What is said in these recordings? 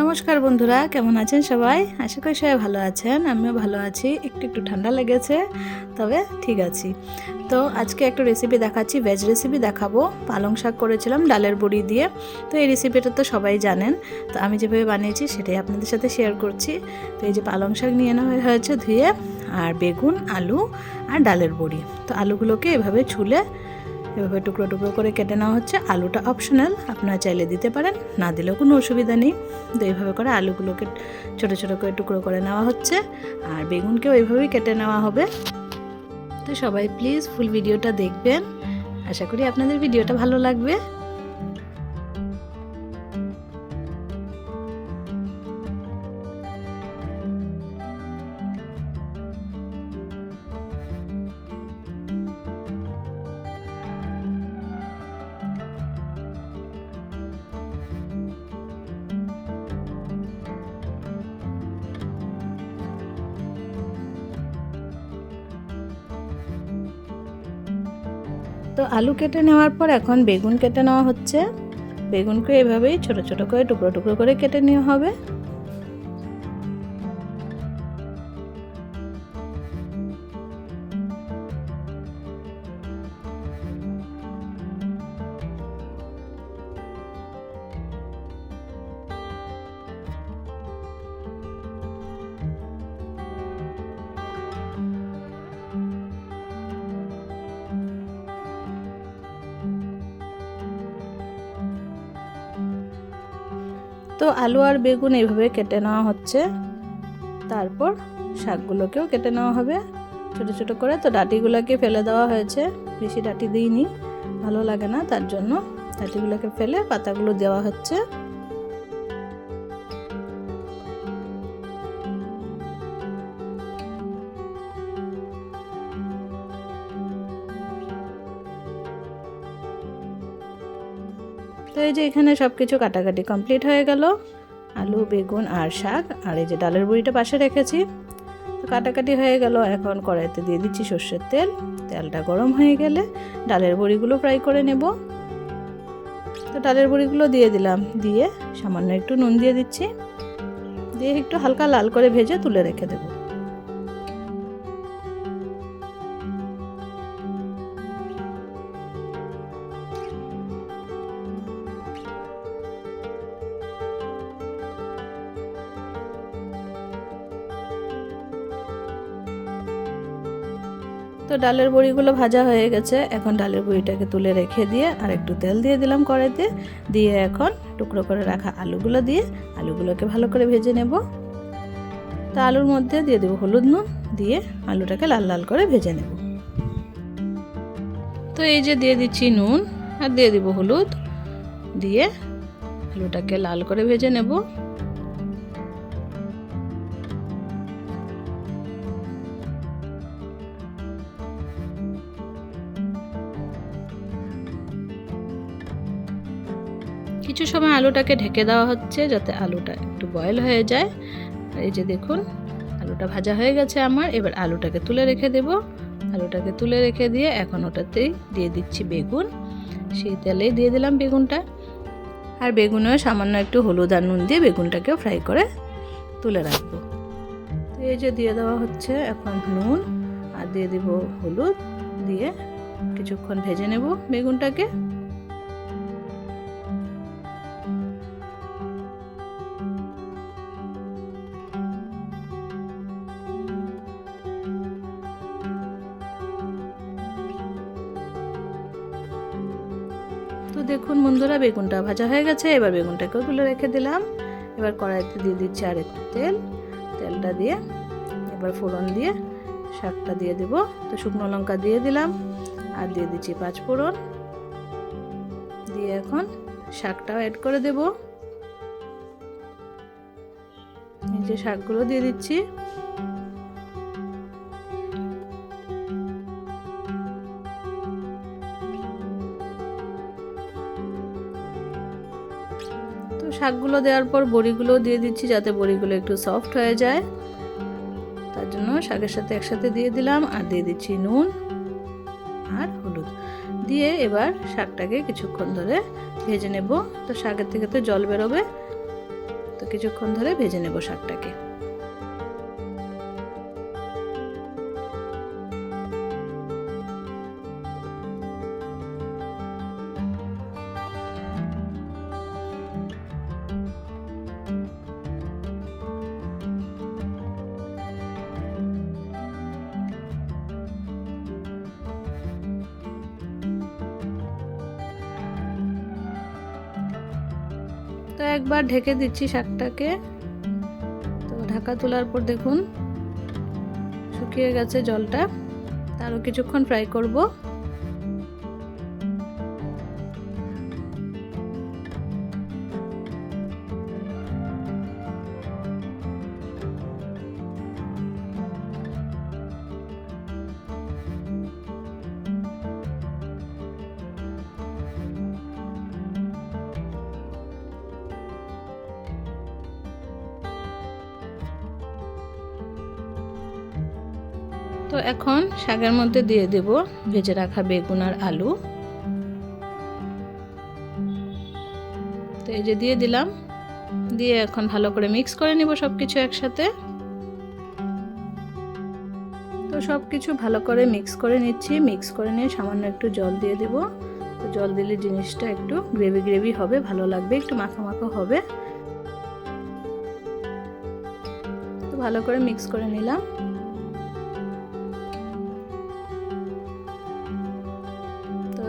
নমস্কার বন্ধুরা, কেমন আছেন সবাই? আশা করি সবাই ভালো আছেন, আমিও ভালো আছি। একটু একটু ঠান্ডা লেগেছে, তবে ঠিক আছি। তো আজকে একটা রেসিপি দেখাচ্ছি ভেজ রেসিপি দেখাবো। পালং শাক করেছিলাম, ডালের বড়ি দিয়ে। তো এই রেসিপিটা তো সবাই জানেন। তো আমি যেভাবে বানিয়েছি, সেটাই আপনাদের সাথে শেয়ার করছি। তো এই যে পালং শাক নিয়ে নেওয়া হয়েছে ধুয়ে, আর বেগুন, আলু, আর ডালের বড়ি। তো আলুগুলোকে এভাবে ছুলে এভাবে টুকরো টুকরো করে কেটে নেওয়া হচ্ছে। আলুটা অপশনাল আপনারা চাইলে দিতে পারেন, না দিলেও কোনো অসুবিধা নেই। তো এইভাবে করে আলুগুলোকে ছোটো ছোটো করে টুকরো করে নেওয়া হচ্ছে। আর বেগুনকেও এইভাবেই কেটে নেওয়া হবে। তো সবাই প্লিজ ফুল ভিডিওটা দেখবেন। আশা করি আপনাদের ভিডিওটা ভালো লাগবে। তো আলু কেটে নেওয়ার পর এখন বেগুন কেটে নেওয়া হচ্ছে। বেগুনকে এভাবেই ছোট ছোট করে টুকরো টুকরো করে কেটে নেওয়া হবে। তো আলু আর বেগুন এইভাবে কেটে নেওয়া হচ্ছে। তারপর শাকগুলোকেও কেটে নেওয়া হবে। ছোট ছোট করে তো ডাটিগুলোকে ফেলে দেওয়া হয়েছে। বেশি ডাটি দিইনি, ভালো লাগে না। তার জন্য ডাটিগুলোকে ফেলে পাতাগুলো দেওয়া হচ্ছে। তো এই যে এখানে সব কিছু কাটাকাটি কমপ্লিট হয়ে গেল। আলু, বেগুন আর শাক। আর এই যে ডালের বড়িটা পাশে রেখেছি। তো কাটাকাটি হয়ে গেল। এখন কড়াইতে দিয়ে দিচ্ছি সর্ষের তেল। তেলটা গরম হয়ে গেলে ডালের বড়িগুলো ফ্রাই করে নেব। তো ডালের বড়িগুলো দিয়ে দিলাম। দিয়ে সামান্য একটু নুন দিয়ে দিচ্ছি। দিয়ে একটু হালকা লাল করে ভেজে তুলে রেখে দেবো। তো ডালের বড়িগুলো ভাজা হয়ে গেছে। এখন ডালের বড়িটাকে তুলে রেখে দিয়ে আর একটু তেল দিয়ে দিলাম কড়াইতে। দিয়ে এখন টুকরো করে রাখা আলুগুলো দিয়ে আলুগুলোকে ভালো করে ভেজে নেব। তো আলুর মধ্যে দিয়ে দেবো হলুদ নুন। দিয়ে আলুটাকে লাল লাল করে ভেজে নেব। তো এই যে দিয়ে দিচ্ছি নুন আর দিয়ে দিব হলুদ। দিয়ে আলুটাকে লাল করে ভেজে নেব। কিছু সময় আলুটাকে ঢেকে দেওয়া হচ্ছে যাতে আলুটা একটু বয়েল হয়ে যায়। আর এই যে দেখুন, আলুটা ভাজা হয়ে গেছে আমার। এবার আলুটাকে তুলে রেখে দেব। আলুটাকে তুলে রেখে দিয়ে এখন ওটাতেই দিয়ে দিচ্ছি বেগুন। সেই তেলেই দিয়ে দিলাম বেগুনটা। আর বেগুনেও সামান্য একটু হলুদ আর নুন দিয়ে বেগুনটাকেও ফ্রাই করে তুলে রাখব। তো এই যে দিয়ে দেওয়া হচ্ছে এখন নুন আর দিয়ে দিব হলুদ। দিয়ে কিছুক্ষণ ভেজে নেব বেগুনটাকে। দেখুন বন্ধুরা, বেগুনটা ভাজা হয়ে গেছে। এবার বেগুনটাকেও তুলে রেখে দিলাম। এবার কড়াইতে দিয়ে দিচ্ছি আর একটু তেল। তেলটা দিয়ে এবার ফোড়ন দিয়ে শাকটা দিয়ে দেব। তো শুকনো লঙ্কা দিয়ে দিলাম আর দিয়ে দিচ্ছি পাঁচ ফোড়ন। দিয়ে এখন শাকটাও অ্যাড করে দেব। যে শাকগুলো দিয়ে দিচ্ছি। শাকগুলো দেওয়ার পর বড়িগুলো দিয়ে দিচ্ছি যাতে বড়িগুলো একটু সফট হয়ে যায়। তার জন্য শাকের সাথে একসাথে দিয়ে দিলাম আর দিয়ে দিচ্ছি নুন আর হলুদ। দিয়ে এবার শাকটাকে কিছুক্ষণ ধরে ভেজে নেব। তো শাকের থেকে তো জল বেরোবে। তো কিছুক্ষণ ধরে ভেজে নেব শাকটাকে। তো একবার ঢেকে দিচ্ছি শাকটাকে। তো ঢাকা তোলার পর দেখুন, শুকিয়ে গেছে জলটা। আরও কিছুক্ষণ ফ্রাই করব। তো এখন শাকের মধ্যে দিয়ে দেব ভেজে রাখা বেগুন আর আলু। তো এই যে দিয়ে দিলাম। দিয়ে এখন ভালো করে মিক্স করে নিব সব কিছু একসাথে। তো সব কিছু ভালো করে মিক্স করে নিচ্ছি। মিক্স করে নিয়ে সামান্য একটু জল দিয়ে দেব। তো জল দিলে জিনিসটা একটু গ্রেভি গ্রেভি হবে, ভালো লাগবে, একটু মাখা মাখা হবে। তো ভালো করে মিক্স করে নিলাম।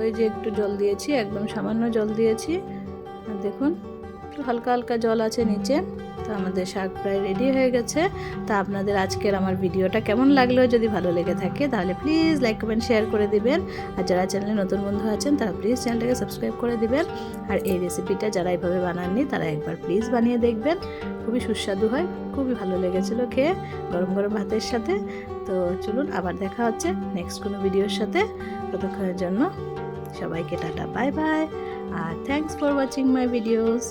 এই যে একটু জল দিয়েছি, একদম সামান্য জল দিয়েছি। আর দেখুন, একটু হালকা হালকা জল আছে নিচে, তো আমাদের শাক প্রায় রেডি হয়ে গেছে। তা আপনাদের আজকের আমার ভিডিওটা কেমন লাগল যদি ভালো লেগে থাকে, তাহলে প্লিজ লাইক কমেন্ট শেয়ার করে দিবেন। আর যারা চ্যানেলে নতুন বন্ধু আছেন, তারা প্লিজ চ্যানেলটাকে সাবস্ক্রাইব করে দিবেন। আর এই রেসিপিটা যারা এইভাবে বানাননি, তারা একবার প্লিজ বানিয়ে দেখবেন। খুবই সুস্বাদু হয়, খুবই ভালো লেগেছিলো খেয়ে, গরম গরম ভাতের সাথে। তো চলুন, আবার দেখা হচ্ছে নেক্সট কোনো ভিডিওর সাথে। ততক্ষণের জন্য সবাইকে tata bye bye. R thanks for watching my videos